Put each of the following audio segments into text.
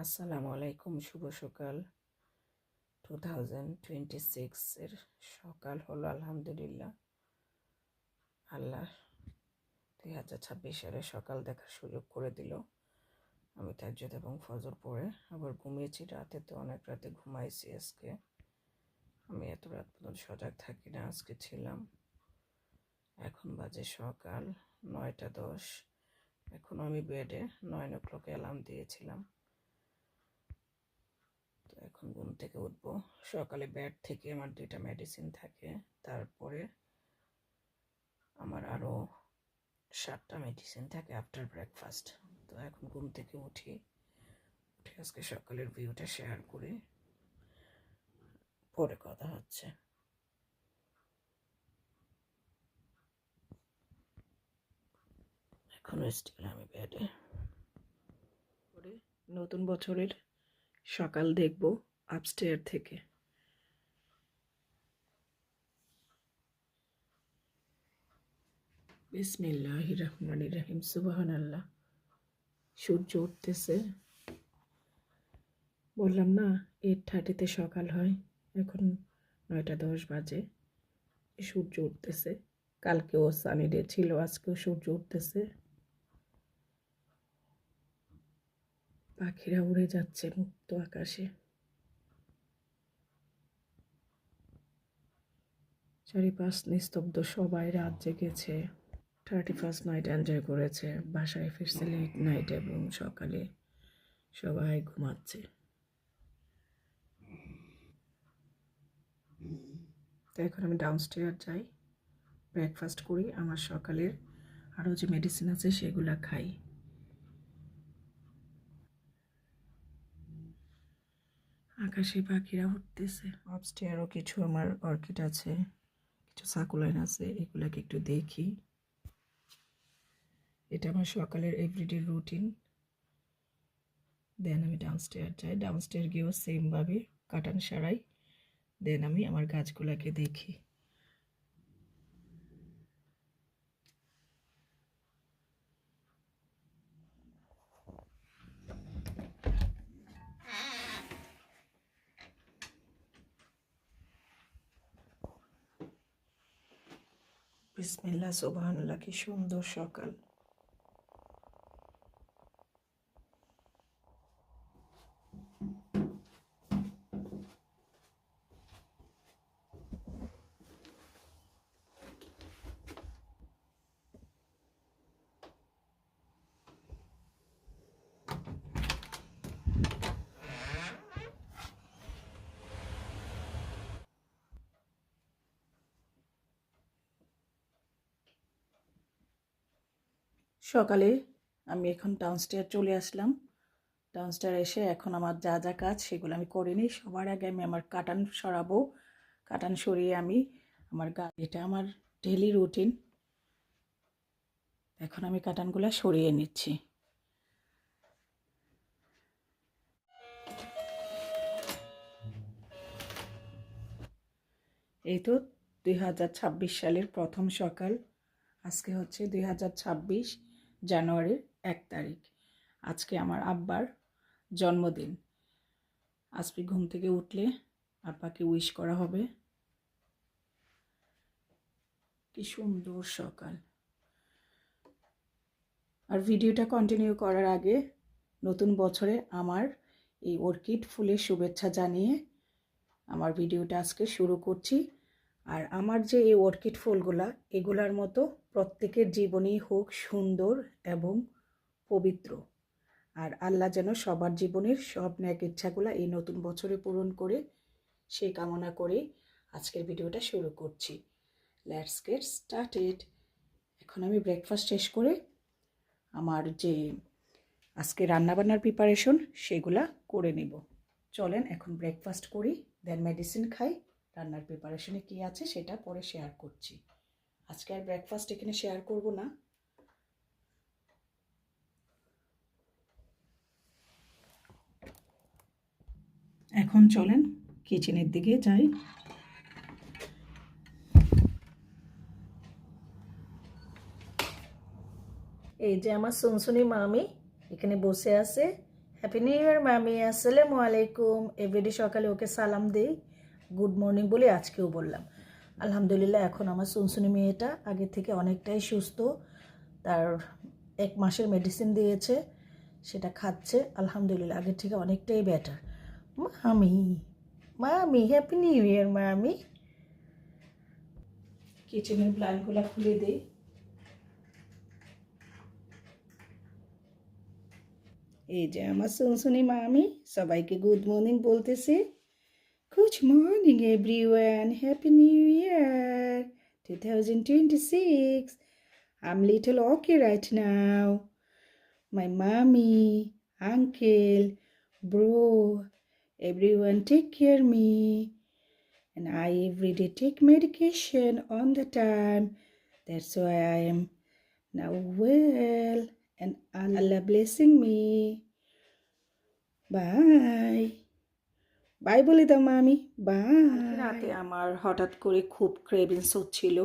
আসসালামু আলাইকুম, শুভ সকাল। টু থাউজেন্ড টোয়েন্টি সিক্সের সকাল হলো, আলহামদুলিল্লাহ। আল্লাহ দুই হাজার ছাব্বিশ সালের সকাল দেখার সুযোগ করে দিল। আমি তাজ্জুদ এবং ফজর পরে আবার ঘুমিয়েছি। রাতে তো অনেক রাতে ঘুমাইছি আজকে। আমি এত রাত পর্যন্ত সজাগ থাকি না, আজকে ছিলাম। এখন বাজে সকাল নয়টা দশ। এখন আমি বেডে নয়ন ও ক্লকে অ্যালার্ম দিয়েছিলাম। তো এখন ঘুম থেকে উঠবো। সকালে ব্যাড থেকে আমার দুইটা মেডিসিন থাকে। তারপরে আমার আরও সাতটা মেডিসিন থাকে আফটার ব্রেকফাস্ট তো এখন ঘুম থেকে উঠি। উঠে আজকে সকালের ভিউটা শেয়ার করি। পরে কথা হচ্ছে। এখনও স্টিল আমি করে নতুন বছরের সকাল দেখব আপস্টেয়ার থেকে। বিসমিল্লাহ রহমান রহিম সুবাহান আল্লাহ সূর্য উঠতেছে। বললাম, না এইট থার্টিতে সকাল হয়। এখন নয়টা দশ বাজে। সূর্য উঠতেছে। কালকেও সানি ডে ছিল, আজকেও সূর্য উঠতেছে। পাখিরা উড়ে যাচ্ছে মুক্ত আকাশে। চারিপাশ নিস্তব্ধ, সবাই রাত জেগেছে। থার্টি ফার্স্ট নাইট এনজয় করেছে। বাসায় ফিরছে লেট নাইট এবং সকালে সবাই ঘুমাচ্ছে। তো এখন আমি ডাউনস্টেয়ার যাই। ব্রেকফাস্ট করি। আমার সকালের আরও যে মেডিসিন আছে সেগুলো খাই। আকাশে পাখিরা উঠতেছে। আপস্টেয়ারও কিছু আমার অর্কিড আছে, কিছু সাকুলাইন আছে, এগুলাকে একটু দেখি। এটা আমার সকালের এভরিডে রুটিন দেন আমি ডাউনস্টেয়ার যাই ডাউনস্টেয়ার গিয়েও সেমভাবে কাটান সারাই। দেন আমি আমার গাছগুলোকে দেখি। বিসমিল্লা সুবহানাল্লাহ কি সুন্দর সকাল। সকালে আমি এখন ডাউনস্টেয়ার চলে আসলাম। ডাউনস্টেয়ার এসে এখন আমার যা যা কাজ সেগুলো আমি করে নিই। সবার আগে আমি আমার কাটান সরাবো। কাটান সরিয়ে আমি আমার গা, এটা আমার ডেলি রুটিন এখন আমি কাটানগুলো সরিয়ে নিচ্ছি। এই তো দুই হাজার ছাব্বিশ সালের প্রথম সকাল। আজকে হচ্ছে দুই হাজার ছাব্বিশ। জানুয়ারির এক তারিখ। আজকে আমার আব্বার জন্মদিন। আজকে ঘুম থেকে উঠলে আব্বাকে উইশ করা হবে। কি সুন্দর সকাল। আর ভিডিওটা কন্টিনিউ করার আগে নতুন বছরে আমার এই অর্কিড ফুলের শুভেচ্ছা জানিয়ে আমার ভিডিওটা আজকে শুরু করছি। আর আমার যে এই অর্কিড ফুলগুলা, এগুলার মতো প্রত্যেকের জীবনেই হোক সুন্দর এবং পবিত্র। আর আল্লাহ যেন সবার জীবনের সব ন্যাক ইচ্ছাগুলা এই নতুন বছরে পূরণ করে সেই কামনা করে আজকের ভিডিওটা শুরু করছি। লেটস গেট স্টার্টেড এখন আমি ব্রেকফাস্ট শেষ করে আমার যে আজকে রান্নাবান্নার প্রিপারেশন সেগুলা করে নিব। চলেন এখন ব্রেকফাস্ট করি দেন মেডিসিন খাই। রান্নার প্রিপারেশনে কী আছে সেটা পরে শেয়ার করছি। আজকে আর ব্রেকফাস্ট এখানে শেয়ার করব না। এখন চলেন কিচেনের দিকে যাই। এই যে আমার সুনসুনি মামি এখানে বসে আছে। হ্যাপি নিউ ইয়ার মামি। আসসালামু আলাইকুম। এভরিডে সকালে ওকে সালাম দেই। গুড মর্নিং বলে আজকেও বললাম। আলহামদুলিল্লাহ, এখন আমার সুনসুনি মেয়েটা আগে থেকে অনেকটাই সুস্থ। তার এক মাসের মেডিসিন দিয়েছে, সেটা খাচ্ছে। আলহামদুলিল্লাহ, আগের থেকে অনেকটাই বেটার মামি মামি হ্যাপি নিউ ইয়ার মামি। কিচেনের প্ল্যানগুলো খুলে দিই। এই যে আমার শুনশুনি মামি, সবাইকে গুড মর্নিং বলতেছি। Good morning, everyone. Happy New Year 2026. I'm little okay right now. My mommy, uncle, bro, everyone take care of me. And I every day take medication on the time. That's why I am now well. And Allah blessing me. Bye. Bye বলে দাও মামি। By রাতে আমার হঠাৎ করে খুব cravings হচ্ছিল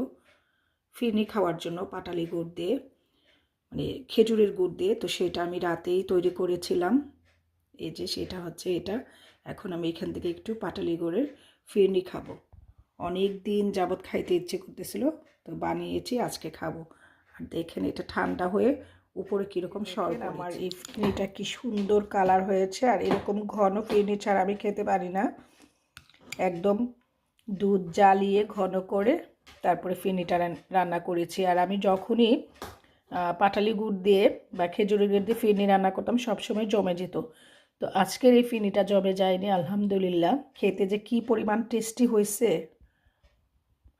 ফিরনি খাওয়ার জন্য পাটালি গুড় দিয়ে মানে খেজুরের গুড় দিয়ে। তো সেটা আমি রাতেই তৈরি করেছিলাম। এই যে সেটা হচ্ছে এটা। এখন আমি এখান থেকে একটু পাটালি গুড়ের ফিরনি খাব। অনেক দিন যাবৎ খাইতে ইচ্ছে করতেছিল তো বানিয়েছি আজকে খাব। আর দেখেন এটা ঠান্ডা হয়ে উপরে কীরকম সর আমার এই ফিরনিটা কি সুন্দর কালার হয়েছে আর এরকম ঘন ফিরনি ছাড়া আমি খেতে পারি না। একদম দুধ জ্বালিয়ে ঘন করে তারপরে ফিরনিটা রান- রান্না করেছি। আর আমি যখনই পাটালি গুড় দিয়ে বা খেজুরের গুড় দিয়ে ফিরনি রান্না করতাম সবসময় জমে যেত। তো আজকের এই ফিনিটা জমে যায়নি আলহামদুলিল্লাহ। খেতে যে কি পরিমাণ টেস্টি হয়েছে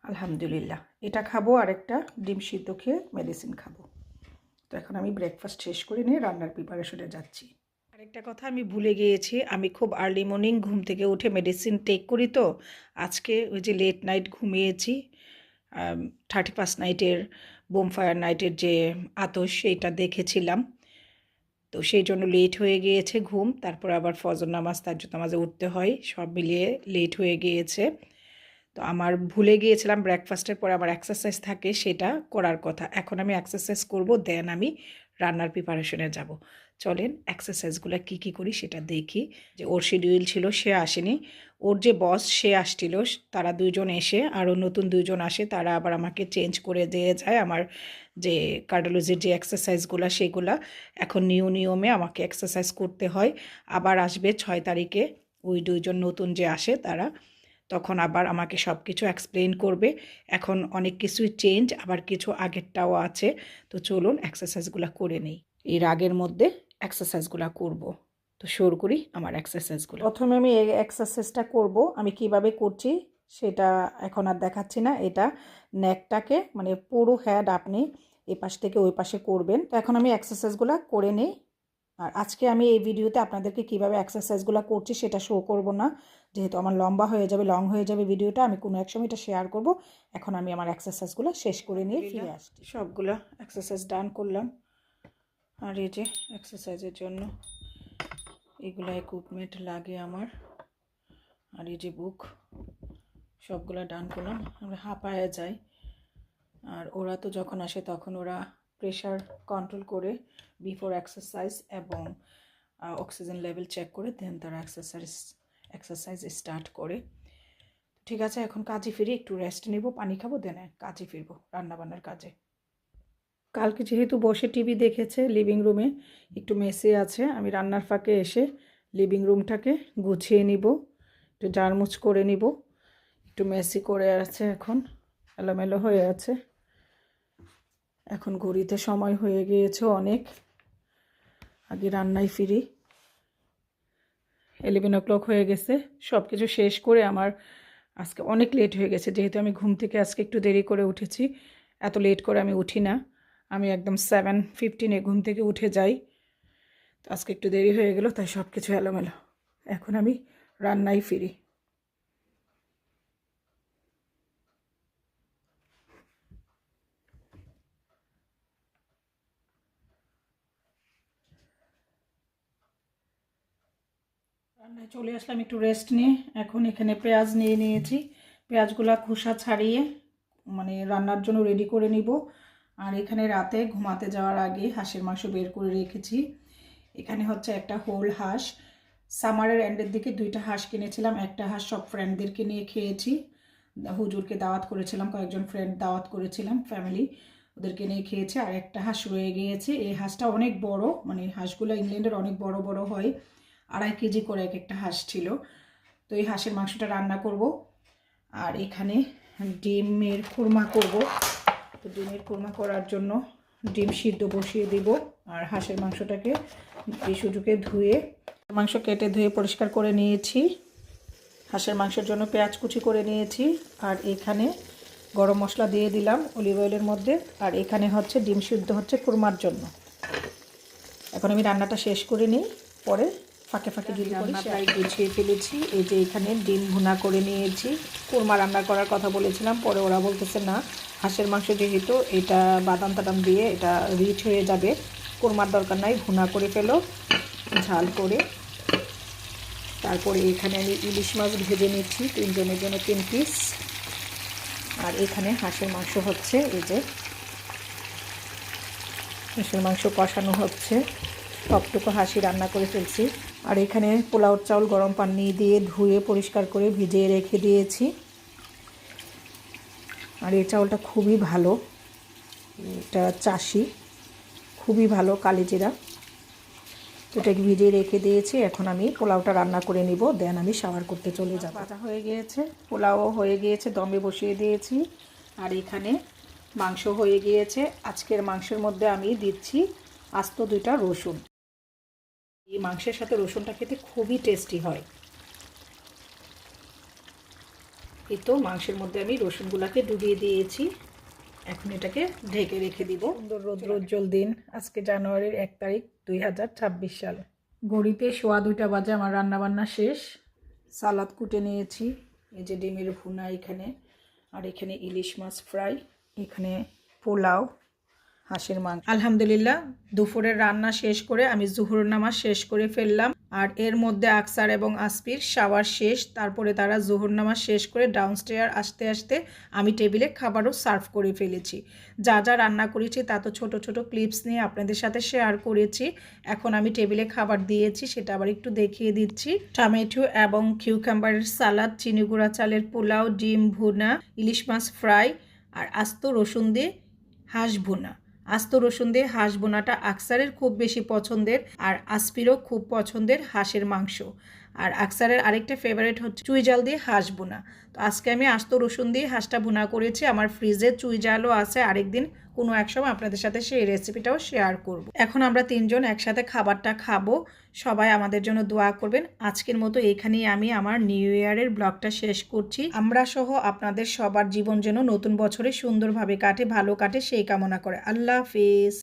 আলহামদুলিল্লাহ। এটা খাব আর একটা ডিম সিদ্ধ খেয়ে মেডিসিন খাব। তো এখন আমি ব্রেকফাস্ট শেষ করে নিয়ে রান্নার প্রিপারেশনে যাচ্ছি। আরেকটা কথা, আমি ভুলে গিয়েছি, আমি খুব আর্লি মর্নিং ঘুম থেকে উঠে মেডিসিন টেক করি তো, আজকে ওই যে লেট নাইট ঘুমিয়েছি থার্টি ফার্স্ট নাইটের বোমফায়ার নাইটের যে আতস সেইটা দেখেছিলাম। তো সেই জন্য লেট হয়ে গিয়েছে ঘুম, তারপর আবার ফজর নামাজ তার জন্য নামাজে উঠতে হয়, সব মিলিয়ে লেট হয়ে গিয়েছে। তো আমার ভুলে গিয়েছিলাম ব্রেকফাস্টের পরে আমার এক্সারসাইজ থাকে সেটা করার কথা। এখন আমি এক্সারসাইজ করব দেন আমি রান্নার প্রিপারেশনে যাব। চলেন এক্সারসাইজগুলো কী কী করি সেটা দেখি। যে ওর শিডিউল ছিল, সে আসেনি। ওর যে বস সে আসছিল। তারা দুইজন এসে, আরও নতুন দুজন আসে, তারা আবার আমাকে চেঞ্জ করে দিয়ে যায়। আমার যে কার্ডিওলজির যে এক্সারসাইজগুলো সেগুলা এখন নিউ নিয়মে আমাকে এক্সারসাইজ করতে হয়। আবার আসবে ছয় তারিখে ওই দুইজন নতুন যে আসে, তারা তখন আবার আমাকে সব কিছু এক্সপ্লেন করবে। এখন অনেক কিছুই চেঞ্জ আবার কিছু আগেরটাও আছে। তো চলুন এক্সারসাইজগুলো করে নেই। এই রাগের মধ্যে এক্সারসাইজগুলো করব। তো শুরু করি আমার এক্সারসাইজগুলো প্রথমে আমি এই এক্সারসাইজটা করব। আমি কীভাবে করছি সেটা এখন আর দেখাচ্ছি না। এটা নেকটাকে মানে পুরো হেড আপনি এই পাশ থেকে ওই পাশে করবেন। তো এখন আমি এক্সারসাইজগুলো করে নিই। আর আজকে আমি এই ভিডিওতে আপনাদেরকে কীভাবে এক্সারসাইজগুলো করছি সেটা শো করব না। যেহেতু আমার লম্বা হয়ে যাবে লং হয়ে যাবে ভিডিওটা আমি কোনো এক সময় এটা শেয়ার করব। এখন আমি আমার এক্সারসাইজগুলো শেষ করে নিয়ে ফিরে আসছি। সবগুলো এক্সারসাইজ ডান করলাম। আর এই যে এক্সারসাইজের জন্য এগুলো ইকুইপমেন্ট লাগে আমার। আর এই যে বুক সবগুলো ডান করলাম। আমরা হাঁপায়ে যাই। আর ওরা তো যখন আসে তখন ওরা প্রেশার কন্ট্রোল করে বিফোর এক্সারসাইজ এবং অক্সিজেন লেভেল চেক করে দেন তারা এক্সারসাইজ এক্সারসাইজ স্টার্ট করে। ঠিক আছে, এখন কাজে ফিরে একটু রেস্ট নেব, পানি খাব দেন কাজে ফিরবো, রান্নাবান্নার কাজে। কালকে যেহেতু বসে টিভি দেখেছে লিভিং রুমে একটু মেসে আছে, আমি রান্নার ফাঁকে এসে লিভিং রুমটাকে গুছিয়ে নিব, একটু জারমুচ করে নিব, একটু মেসি করে আছে এখন, এলোমেলো হয়ে আছে। এখন ঘড়িতে সময় হয়ে গিয়েছে অনেক। আগে রান্নায় ফিরি। এলেভেন ও ক্লক হয়ে গেছে। সব কিছু শেষ করে আমার আজকে অনেক লেট হয়ে গেছে। যেহেতু আমি ঘুম থেকে আজকে একটু দেরি করে উঠেছি, এত লেট করে আমি উঠি না। আমি একদম সেভেন ফিফটিনে ঘুম থেকে উঠে যাই। আজকে একটু দেরি হয়ে গেল, তাই সব কিছু এলোমেলো। এখন আমি রান্নায় ফিরি। রান্নায় চলে আসলাম একটু রেস্ট নিয়ে। এখন এখানে পেঁয়াজ নিয়ে নিয়েছি। পেঁয়াজগুলা খোসা ছাড়িয়ে মানে রান্নার জন্য রেডি করে নিব। আর এখানে রাতে ঘুমাতে যাওয়ার আগে হাঁসের মাংস বের করে রেখেছি। এখানে হচ্ছে একটা হোল হাঁস। সামারের এন্ডের দিকে দুইটা হাঁস কিনেছিলাম। একটা হাঁস সব ফ্রেন্ডদেরকে নিয়ে খেয়েছি। হুজুরকে দাওয়াত করেছিলাম, কয়েকজন ফ্রেন্ড দাওয়াত করেছিলাম ফ্যামিলি ওদেরকে নিয়ে খেয়েছে। আর একটা হাঁস রয়ে গিয়েছে। এই হাঁসটা অনেক বড় মানে হাঁসগুলো ইংল্যান্ডের অনেক বড় বড় হয়। আড়াই কেজি করে এক একটা হাঁস ছিল। তো এই হাঁসের মাংসটা রান্না করব। আর এখানে ডিমের কুরমা করব। তো ডিমের কুরমা করার জন্য ডিম সিদ্ধ বসিয়ে দিব আর হাঁসের মাংসটাকে সুযোগে ধুয়ে, মাংস কেটে ধুয়ে পরিষ্কার করে নিয়েছি। হাঁসের মাংসের জন্য পেঁয়াজ কুচি করে নিয়েছি। আর এখানে গরম মশলা দিয়ে দিলাম অলিভ অয়েলের মধ্যে। আর এখানে হচ্ছে ডিম সিদ্ধ হচ্ছে কুরমার জন্য। এখন আমি রান্নাটা শেষ করে নিই। পরে ফাঁকে ফাঁকে যদি রান্না প্রায় গুছিয়ে ফেলেছি। এই যে এখানে ডিম ভুনা করে নিয়েছি। কুরমা রান্না করার কথা বলেছিলাম পরে ওরা বলতেছে না হাঁসের মাংস যেহেতু এটা বাদাম টাদাম দিয়ে এটা রিচ হয়ে যাবে কুরমার দরকার নাই ভুনা করে ফেলো ঝাল করে। তারপরে এখানে আমি ইলিশ মাছ ভেজে নিচ্ছি তিনজনের জন্য তিন পিস আর এখানে হাঁসের মাংস হচ্ছে এই যে হাঁসের মাংস কষানো হচ্ছে। সবটুকু হাসি রান্না করে ফেলছি। আর এখানে পোলাওর চাউল গরম পানি দিয়ে ধুয়ে পরিষ্কার করে ভিজিয়ে রেখে দিয়েছি। আর এই চাউলটা খুবই ভালো। এটা চাষি। খুবই ভালো কালিজিরা। এটাকে ভিজিয়ে রেখে দিয়েছি। এখন আমি পোলাওটা রান্না করে নিব। দেন আমি শাওয়ার করতে চলে যাব। বাটা হয়ে গিয়েছে। পোলাও হয়ে গিয়েছে। দমে বসিয়ে দিয়েছি। আর এখানে মাংস হয়ে গিয়েছে। আজকের মাংসের মধ্যে আমি দিচ্ছি আস্ত দুইটা রসুন। এই মাংসের সাথে রসুনটা খেতে খুবই টেস্টি হয়। এই তো মাংসের মধ্যে আমি রসুনগুলাকে ডুবিয়ে দিয়েছি। এখন এটাকে ঢেকে রেখে দিব। সুন্দর রৌদ্রোজ্জ্বল দিন। আজকে জানুয়ারির এক তারিখ, দুই হাজার ছাব্বিশ সাল। ঘড়িতে সোয়া দুইটা বাজে আমার রান্নাবান্না শেষ। সালাদ কুটে নিয়েছি। এই যে ডিমের ভুনা এখানে। আর এখানে ইলিশ মাছ ফ্রাই। এখানে পোলাও। হাঁসের মাংস। আলহামদুলিল্লাহ, দুপুরের রান্না শেষ করে আমি জুহুর নামাজ শেষ করে ফেললাম। আর এর মধ্যে আকসার এবং আসপির শাওয়ার শেষ, তারপরে তারা জুহুর নামাজ শেষ করে ডাউনস্টেয়ার আসতে আসতে আমি টেবিলে খাবারও সার্ভ করে ফেলেছি। যা যা রান্না করেছি তা তো ছোটো ছোটো ক্লিপস নিয়ে আপনাদের সাথে শেয়ার করেছি। এখন আমি টেবিলে খাবার দিয়েছি, সেটা আবার একটু দেখিয়ে দিচ্ছি। টমেটো এবং কিউকাম্বারের সালাদ চিনি গুঁড়া চালের পোলাও, ডিম ভুনা, ইলিশ মাছ ফ্রাই আর আস্ত রসুন দিয়ে হাঁস ভুনা। আস্ত রসুন দিয়ে হাঁস বোনাটা আকসারের খুব বেশি পছন্দের আর আসপিরও খুব পছন্দের হাঁসের মাংস। আর আকসারের আরেকটা ফেভারিট হচ্ছে চুই জাল দিয়ে হাঁস বোনা তো আজকে আমি আস্ত রসুন দিয়ে হাঁসটা বোনা করেছি। আমার ফ্রিজে চুই জালও আছে। আরেকদিন কোনো এক সময় আপনাদের সাথে সেই রেসিপিটাও শেয়ার করব। এখন আমরা তিনজন একসাথে খাবারটা খাব। সবাই আমাদের জন্য দোয়া করবেন। আজকের মতো এখানেই আমি আমার নিউ ইয়ারের ব্লগটা শেষ করছি। আমরা সহ আপনাদের সবার জীবন যেন নতুন বছরে সুন্দরভাবে কাটে, ভালো কাটে, সেই কামনা করে। আল্লাহ হাফিজ।